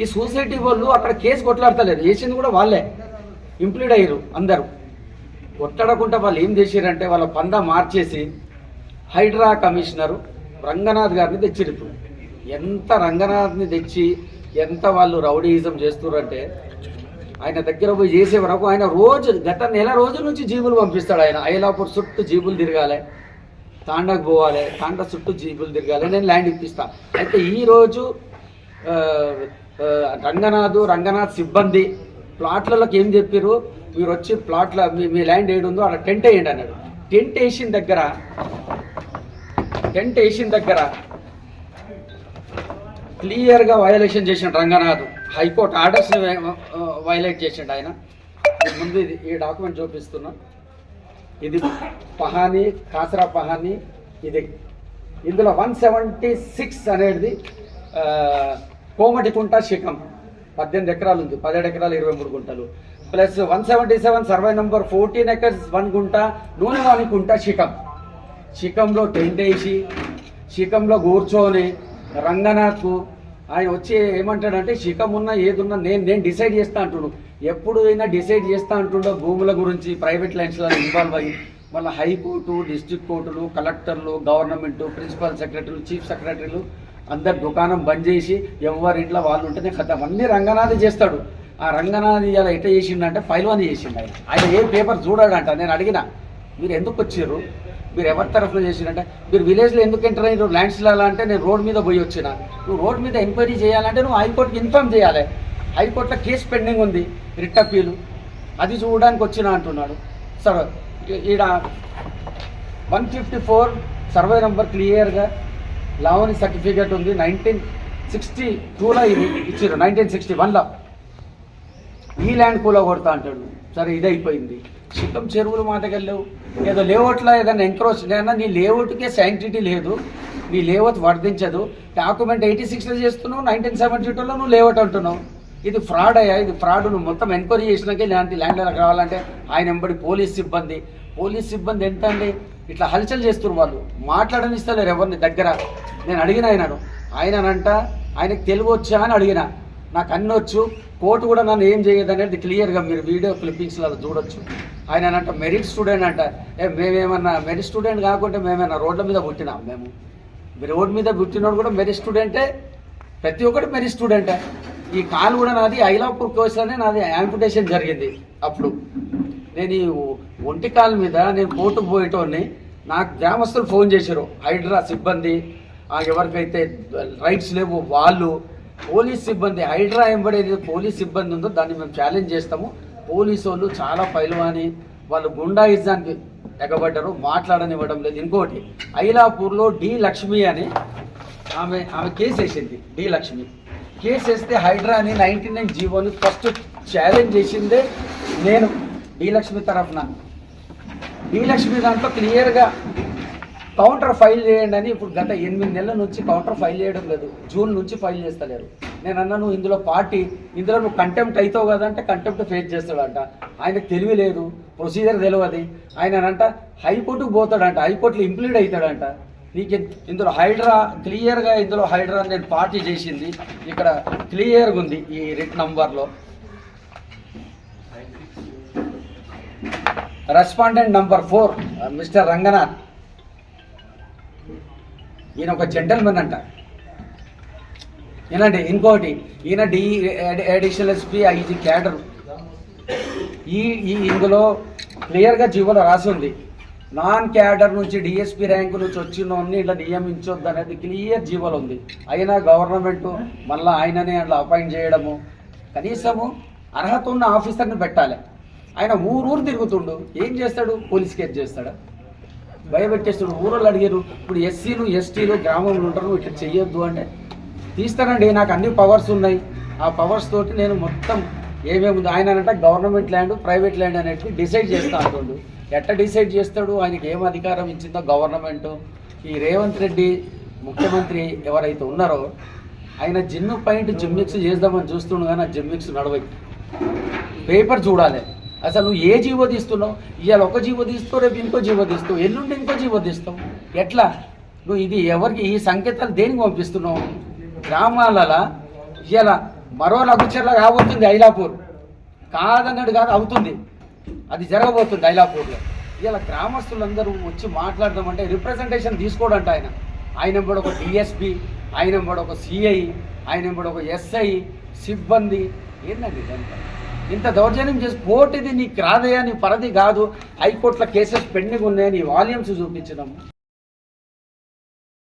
ఈ సొసైటీ వాళ్ళు అక్కడ కేసు కొట్లాడతలేరు చేసింది కూడా వాళ్ళే. ఇంప్లీడ్ అయ్యారు అందరూ. కొట్టడకుండా వాళ్ళు ఏం చేశారంటే వాళ్ళ పంద మార్చేసి హైడ్రా కమిషనరు రంగనాథ్ గారిని తెచ్చిరు ఇప్పుడు. ఎంత రంగనాథ్ని తెచ్చి ఎంత వాళ్ళు రౌడీయిజం చేస్తున్నారంటే ఆయన దగ్గర పోయి చేసే వరకు ఆయన రోజు గత నెల రోజుల నుంచి జీబులు పంపిస్తాడు ఆయన. ఐలాపూర్ చుట్టూ జీబులు తిరగాలి. తాండాకు పోవాలి. తాండా చుట్టూ జీబులు తిరగాలి. నేను ల్యాండ్ ఇప్పిస్తాను అయితే ఈరోజు రంగనాథ్ రంగనాథ్ సిబ్బంది ప్లాట్లలోకి ఏం చెప్పారు మీరు వచ్చి ప్లాట్ల మీ మీ ల్యాండ్ ఏడు ఉందో అక్కడ టెంట్ వేయండి అన్నాడు. టెంట్ వేసిన దగ్గర టెంట్ వేసిన దగ్గర క్లియర్గా వయలేషన్ చేసిండు రంగనాథ్. హైకోర్టు ఆర్డర్స్ని వయలేట్ చేసిండు ఆయన. ముందు ఇది ఈ డాక్యుమెంట్ చూపిస్తున్నా. ఇది పహాని కాసరా పహాని ఇది ఇందులో వన్ సెవెంటీ సిక్స్ అనేది కోమటి కుంట శిఖం. పద్దెనిమిది ఎకరాలు ఉంది. పదిహేడు ఎకరాలు ఇరవై మూడు గుంటలు. Plus one seventy seven survey number fourteen acres one గుంట నూనెవాణి కుంట శిఖం. శిఖంలో టెంట్ వేసి శిఖంలో కూర్చొని రంగనాథ్కు ఆయన వచ్చి ఏమంటాడంటే శిఖం ఉన్నా ఏదున్నా నేను నేను డిసైడ్ చేస్తా అంటుడు. ఎప్పుడు అయినా డిసైడ్ చేస్తా అంటుండో. భూముల గురించి ప్రైవేట్ లైన్స్లో ఇన్వాల్వ్ అయ్యి మళ్ళీ హైకోర్టు డిస్ట్రిక్ట్ కోర్టులు కలెక్టర్లు గవర్నమెంట్ ప్రిన్సిపల్ సెక్రటరీలు చీఫ్ సెక్రటరీలు అందరు దుకాణం బంద్ చేసి ఎవరి ఇంట్లో వాళ్ళు ఉంటేనే కథ. అన్నీ రంగనాథ చేస్తాడు. ఆ రంగనాథ్ ఇలా ఎట్లా చేసిండంటే పైల్వాని చేసిండు ఆయన. ఆయన ఏ పేపర్ చూడాడంట. నేను అడిగిన మీరు ఎందుకు వచ్చారు? మీరు ఎవరి తరఫున చేసిరంటే మీరు విలేజ్లో ఎందుకు ఎంటర్ అయ్యారు ల్యాండ్స్లో అంటే నేను రోడ్ మీద పోయి వచ్చిన. నువ్వు రోడ్ మీద ఎంక్వైరీ చేయాలంటే నువ్వు హైకోర్టుకి ఇన్ఫార్మ్ చేయాలి. హైకోర్టులో కేసు పెండింగ్ ఉంది రిట్ అప్పీలు. అది చూడడానికి వచ్చిన అంటున్నాడు. సరే ఈడ one fifty four survey number క్లియర్గా లావణి సర్టిఫికేట్ ఉంది. నైన్టీన్ సిక్స్టీ టూలో ఇది ఇచ్చారు. నైన్టీన్ సిక్స్టీ వన్లో. ఈ ల్యాండ్ కూలో కొడతా అంటాడు. సరే ఇది అయిపోయింది. చిక్కం చెరువులు మాటకెళ్ళవు ఏదో లేఅవుట్లో ఏదైనా ఎంక్రోచ్ నేను నీ లేఅవుట్కే సైంటిటీ లేదు. నీ లేఅవుట్ వర్ధించదు డాక్యుమెంట్ ఎయిటీ సిక్స్లో చేస్తున్నావు నైన్టీన్ సెవెంటీ టూలో నువ్వు లేఅవుట్ అంటున్నావు. ఇది ఫ్రాడ్ అయ్యా. ఇది ఫ్రాడ్. నువ్వు మొత్తం ఎంక్వైరీ చేసినాకే ఇలాంటి ల్యాండ్ ఎలా కావాలంటే ఆయన ఎంబడి పోలీస్ సిబ్బంది. పోలీస్ సిబ్బంది ఎంత అండి? ఇట్లా హల్చల్ చేస్తున్నారు వాళ్ళు. మాట్లాడనిస్తలేరు ఎవరిని దగ్గర. నేను అడిగిన ఆయనను. ఆయననంట ఆయనకు తెలుగు వచ్చా అని అడిగిన. నాకు అన్ని వచ్చు. కోర్టు కూడా నన్ను ఏం చేయదు అనేది క్లియర్గా మీరు వీడియో క్లిప్పింగ్స్లో చూడొచ్చు. ఆయన అంట మెరిట్ స్టూడెంట్ అంట. ఏ మేమేమన్నా మెరిట్ స్టూడెంట్ కాకుంటే మేమేమన్నా రోడ్ల మీద పుట్టినాం మేము. మీరు రోడ్ మీద పుట్టినోడు కూడా మెరిట్ స్టూడెంటే ప్రతి ఒక్కటి మెరిట్ స్టూడెంటే ఈ కాలు కూడా నాది ఐలాపూర్ కోర్సులోనే నాది యాంపుటేషన్ జరిగింది అప్పుడు. నేను ఈ ఒంటి కాలు మీద నేను కోర్టుకు పోయేటోడిని నాకు గ్రామస్తులు ఫోన్ చేశారు. హైడ్రా సిబ్బంది ఎవరికైతే రైట్స్ లేవు వాళ్ళు పోలీస్ సిబ్బంది హైడ్రా ఎంబడేది పోలీస్ సిబ్బంది ఉందో దాన్ని మేము ఛాలెంజ్ చేస్తాము. పోలీసు వాళ్ళు చాలా పైలవాని వాళ్ళు గుండాయిజానికి ఎగబడ్డారు మాట్లాడనివ్వడం లేదు. ఇంకోటి ఐలాపూర్లో డి లక్ష్మి అని ఆమె ఆమె కేసు వేసింది డి లక్ష్మి. కేసు వేస్తే హైడ్రా అని నైన్టీ నైన్ జీవోని ఫస్ట్ ఛాలెంజ్ చేసిందే నేను. డి లక్ష్మి తరఫున. డి లక్ష్మి దాంట్లో క్లియర్గా కౌంటర్ ఫైల్ చేయండి అని ఇప్పుడు గత ఎనిమిది నెలల నుంచి కౌంటర్ ఫైల్ చేయడం లేదు. జూన్ నుంచి ఫైల్ చేస్తలేరు. నేను అన్నా నువ్వు ఇందులో పార్టీ ఇందులో నువ్వు కంటెంప్ట్ అవుతావు కదా అంటే కంటెంప్ట్ ఫేస్ చేస్తాడంట. ఆయనకు తెలివి లేదు ప్రొసీజర్ తెలియదు ఆయన అంట హైకోర్టుకు పోతాడంట హైకోర్టులో ఇంప్లీడ్ అవుతాడంట నీకు ఇందులో హైడ్రా క్లియర్గా ఇందులో హైడ్రా నేను పార్టీ చేసింది. ఇక్కడ క్లియర్గా ఉంది ఈ రిట్ నంబర్లో. Respondent number four mister Ranganath ఈయన ఒక జెంటల్మెన్ అంట. ఏనండి ఇంకోటి ఈయన D additional SP IG cadre ఈ ఈ ఇందులో క్లియర్గా జీవోలో రాసి ఉంది. నాన్ క్యాడర్ నుంచి డిఎస్పీ ర్యాంకు నుంచి వచ్చిన ఇట్లా నియమించొద్దు అనేది క్లియర్ జీవోలో ఉంది. అయినా గవర్నమెంట్ మళ్ళీ ఆయననే అట్లా అపాయింట్ చేయడము. కనీసము అర్హత ఉన్న ఆఫీసర్ని పెట్టాలి. ఆయన ఊరూరు తిరుగుతుండు. ఏం చేస్తాడు? పోలీస్ కేసు చేస్తాడా. భయపెట్టేస్తాడు ఊరోళ్ళు అడిగారు ఇప్పుడు ఎస్సీలు ఎస్టీలు గ్రామంలో ఉంటారు ఇట్లా చెయ్యొద్దు అంటే. తీస్తానండి నాకు అన్ని పవర్స్ ఉన్నాయి. ఆ పవర్స్ తోటి నేను మొత్తం ఏమేమి ఉంది? ఆయన అంటే గవర్నమెంట్ ల్యాండ్ ప్రైవేట్ ల్యాండ్ అనేటివి డిసైడ్ చేస్తా అంటుండు. ఎట్ట డిసైడ్ చేస్తాడు? ఆయనకి ఏం అధికారం ఇచ్చిందో గవర్నమెంట్. ఈ రేవంత్ రెడ్డి ముఖ్యమంత్రి ఎవరైతే ఉన్నారో ఆయన జిన్ను పాయింట్ జిమ్మిక్స్ చేద్దామని చూస్తుండు కానీ ఆ జిమ్మిక్స్ నడవై పేపర్ చూడాలి. అసలు నువ్వు ఏ జీవో తీస్తున్నావు? ఇవాళ ఒక జీవో తీస్తావు రేపు ఇంకో జీవో తీస్తావు. ఎల్లుండి ఇంకో జీవో తీస్తావు. ఎట్లా? నువ్వు ఇది ఎవరికి ఈ సంకేతాలు దేనికి పంపిస్తున్నావు? గ్రామాలలో? ఇవాళ మరో లఘుచర్ల కాబోతుంది ఐలాపూర్. కాదన్నాడు కాదు అవుతుంది. అది జరగబోతుంది ఐలాపూర్లో. ఇలా గ్రామస్తులందరూ వచ్చి మాట్లాడదామంటే రిప్రజెంటేషన్ తీసుకోడంట ఆయన. ఆయన కూడా ఒక డిఎస్పి ఆయన కూడా ఒక సిఐ ఆయన కూడా ఒక ఎస్ఐ సిబ్బంది. ఏంటండి ఇదంతా? ఇంత దౌర్జన్యం చేసి కోర్టుది నీకు రాదయా నీ పరది కాదు. హైకోర్టులో కేసెస్ పెండింగ్ ఉన్నాయని వాల్యూమ్స్ చూపించడం.